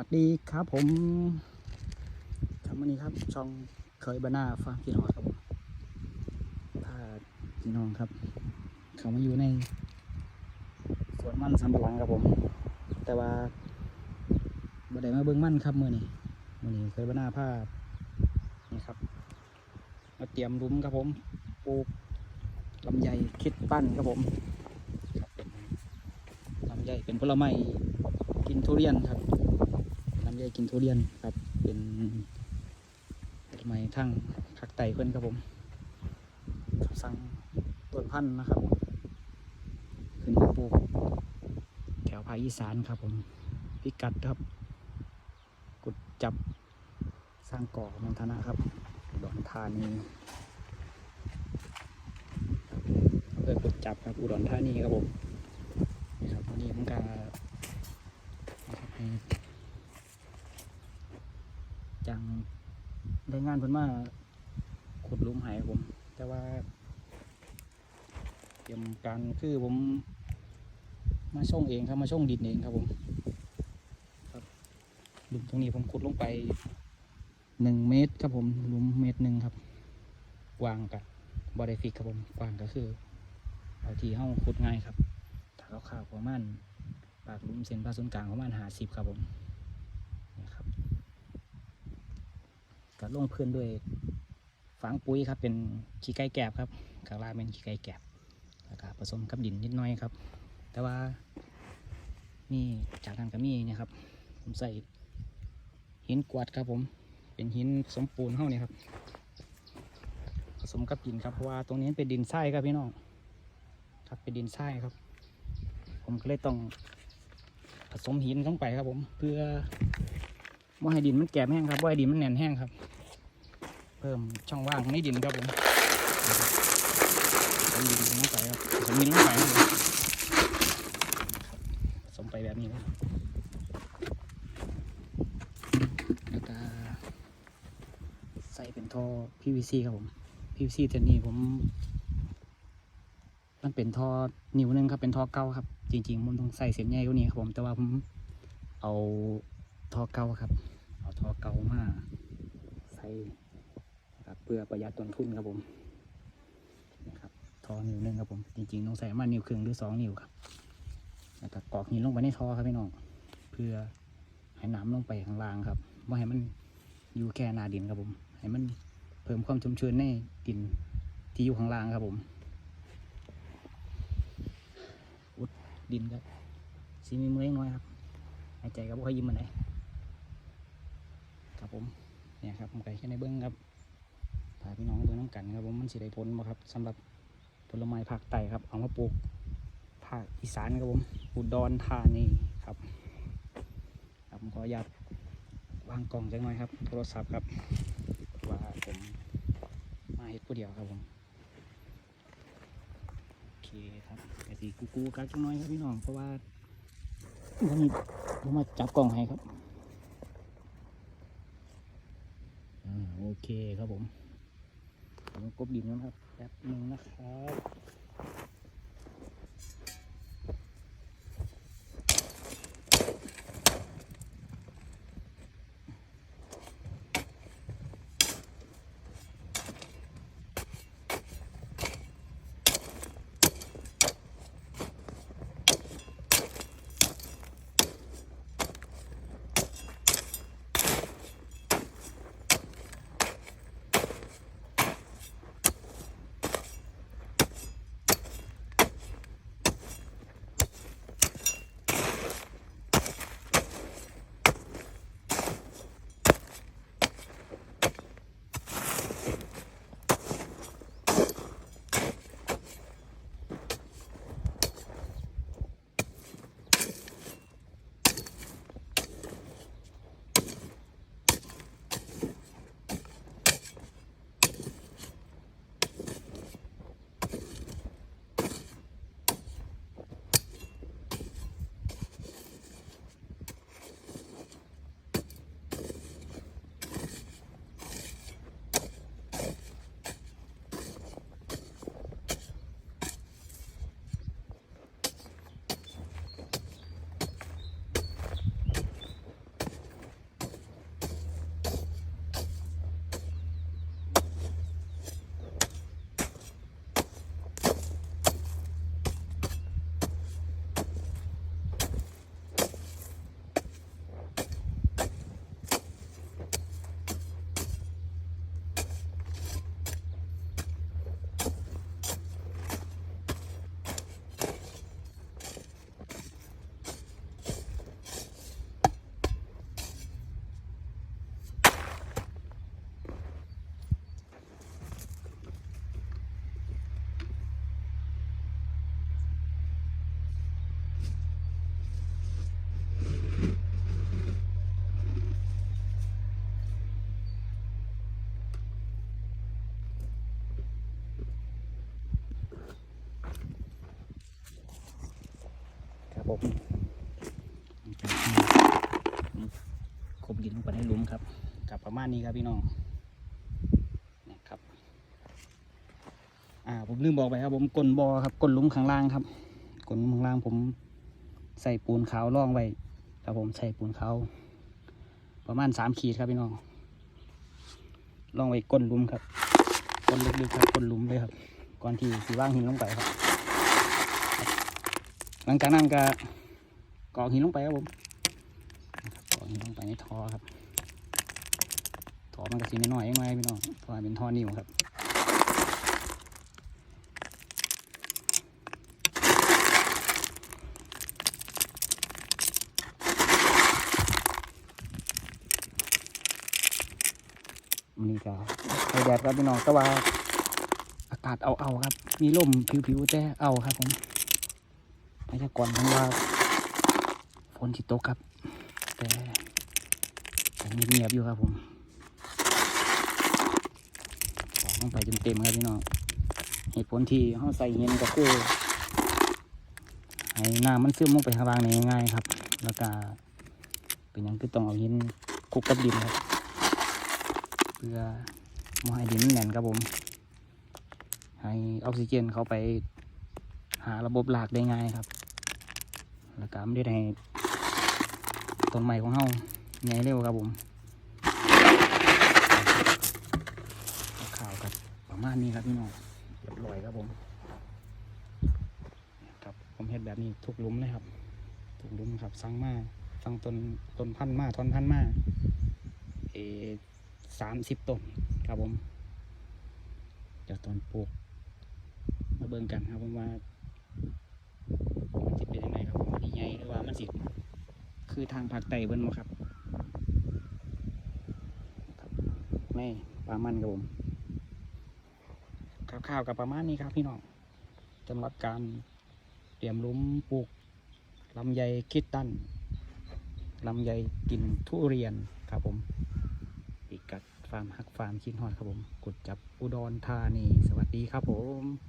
วัสดีครับผมครับวันนี้ครับช่องเคยบานาฟาร์มพี่น้องครับผมพาพี่น้องครับ เขามาอยู่ในสวนมันสำปะหลังครับผม แต่ว่าบ่ได้มาเบิ่งมันครับมื่อนี้มื่อนี้เคยบานาผ้านี่ครับ มาเตรียมหลุมครับผมปลูกลำไยคิดปั้นครับผมลำไยเป็นผลไม้กินทุเรียนครับ ไยกินทุเรียนครับ เป็นผลไม้ทั้งภาคใต้เพื่อนครับผมครับสั่งต้นพันธุ์นะครับ ขึ้นมาปลูกแถวภาคอีสานครับผม พิกัดครับ กุดจับสร้างก่อมณฑนะครับอุดรธานีอำเภอกุดจับครับอุดรธานีครับผมนี่ครับวันนี้ผมก็นะครับให้ จังได้งานเพิ่นมาขุดลุมหายผม แต่ว่าเตรียมการคือผม มาช่องเองครับมาช่องดินเองครับผมครับหลุมตรงนี้ผมขุดลงไปหนึ่งเมตรครับผมหลุมเมตรหนึ่งครับกว้างกับบอดฟิกครับผมกว้างก็คือเอาที่ห้องขุดง่ายครับถ้าเราข่าวประมาณปากลุมเส้นผ่าศูนย์กลางประมาณหาสิบครับผมนี่ครับ ก็ลงพื้นด้วยฝังปุ๋ยครับเป็นขี้ไก่แกบครับข้างล่างเป็นขี้ไก่แกบแล้วก็ผสมกับดินนิดหน้อยครับ แต่ว่านี่จากนั้นก็มีเนี่ยครับ ผมใส่หินกวาดครับผมเป็นหินสมปูนเท่านี้ครับ ผสมกับดินครับเพราะว่าตรงนี้เป็นดินทรายครับพี่น้องครับเป็นดินทรายครับ ผมก็เลยต้องผสมหินลงไปครับผมเพื่อ ว่าให้ดินมันแก็บแห้งครับว่าให้ดินมันแน่นแห้งครับ เพิ่มช่องว่างในดินครับผมผสมดินลงไปครับผสมดินลงไปครับผสมไปแบบนี้นะแล้วก็ใส่เป็นท่อ PVC ครับผม PVC ตัวนี้ผม มันเป็นท่อนิ้วหนึงครับเป็นท่อเก่าครับ จริงๆผมต้องใส่เส้นใหญ่กว่านี้ครับผมแต่ว่าผมเอาท่อเก่าครับ ทอเก่ามาใส่ครับเพื่อประหยัดต้นทุนครับผมนะครับทอนิ้วหนึ่งครับผมจริงๆต้องใส่มานิ้วครึ่งหรือสองนิ้วครับแล้วก็กรอกหินลงไปในท่อครับพี่น้องเพื่อให้น้ำลงไปข้างล่างครับไม่ให้มันอยู่แค่นาดินครับผม ให้มันเพิ่มความชุ่มชื้นในดินที่อยู่ข้างล่างครับผมอุดดินครับสีมีมือเล็กน้อยครับหายใจก็บ่ค่อยยิ้มมันไหน ครับผมเนี่ยครับผมไก่แค่ในเบื้องครับพาพี่น้องเบื้องน้ำกันครับผมมันสิได้ผลบ่ครับสำหรับผลไม้ภาคใต้ครับ เอามาปลูกภาคอีสานครับผมอุดรธานีครับครับผมขออนุญาตวางกล่องจังหน่อยครับ โทรศัพท์ครับว่าผมมาเฮ็ดผู้เดียวครับผมโอเคครับไอสีกูกูกักจังหน่อยครับพี่น้องเพราะว่าผมมีผมมาจับกล่องให้ครับ อ่า โอเคครับผมผมกบดินนะครับแป๊บหนึ่งนะครับ มคมดินลงไปในหลุมครับกับประมาณนี้ครับพี่น้องนะครับอ่าผมลืมบอกไปครับ ผมกลนบอครับกลนลุมข้างล่างครับกลนข้างล่างผมใส่ปูนขาวล่องไว้ครับผมใส่ปูนขาวประมาณสามขีดครับพี่น้องล่องไว้กลนลุมครับกลนลึกๆครับกลนลุมเลยครับ ก่อนที่สีว่างหินลงไปครับ หลังจากนั้นก็กอกหินลงไปครับผมกอกหินลงไปในท่อครับท่อมันก็สีน้อยๆเองไงพี่น้องเพราะว่าเป็นท่อนิ่วครับนี่ก็ไฟแดดครับพี่น้องแต่ว่าอากาศเอาเอาๆครับ มีลมผิวๆแต่เอาครับผม พยากรณ์ผมว่าฝนสิตกครับ แต่ยังเงียบๆอยู่ครับผมขอลงไปเต็มๆครับพี่น้องเหตุผลที่เขาใส่เงินก็คือให้น้ำมันซึมลงไปข้างล่างนง่ายๆครับ แล้วก็เป็นอย่างคือต้องเอาหินคลุกกับดินครับ เพื่อไม่ให้ดินแน่นครับผม ให้ออกซิเจนเขาไปหาระบบหลากได้ง่ายครับ แล้วก็ไม่ได้ให้ต้นไม้ของเฮาใหญ่เร็วครับผมข่าวกับประมาณนี้ครับพี่น้องเรียบร้อยครับผมครับผมเห็ดแบบนี้ทุกลุมเลยครับ ทุกลุมครับสั่งมาสั่งต้นต้นพันธุ์มาทอนพันธุ์มาเอสามสิบต้นครับผมเดี๋ยวตอนปลูกมาเบิ่งกันครับผมว่า มันจะเป็นยังไงครับผมมันใหญ่หรือว่ามันสิ คือทางภาคใต้เบิ่นบ่ครับครับไม่ปลามันครับผมข้าวๆกับประมาณนี้ครับพี่น้องสำหรับการเตรียมลุมปลูกลำไยคิดตันลำไยกินทุเรียนครับผมปีกัดฟาร์มฮักฟาร์มคิดฮอดครับผมกดจับอุดรธานีสวัสดีครับผม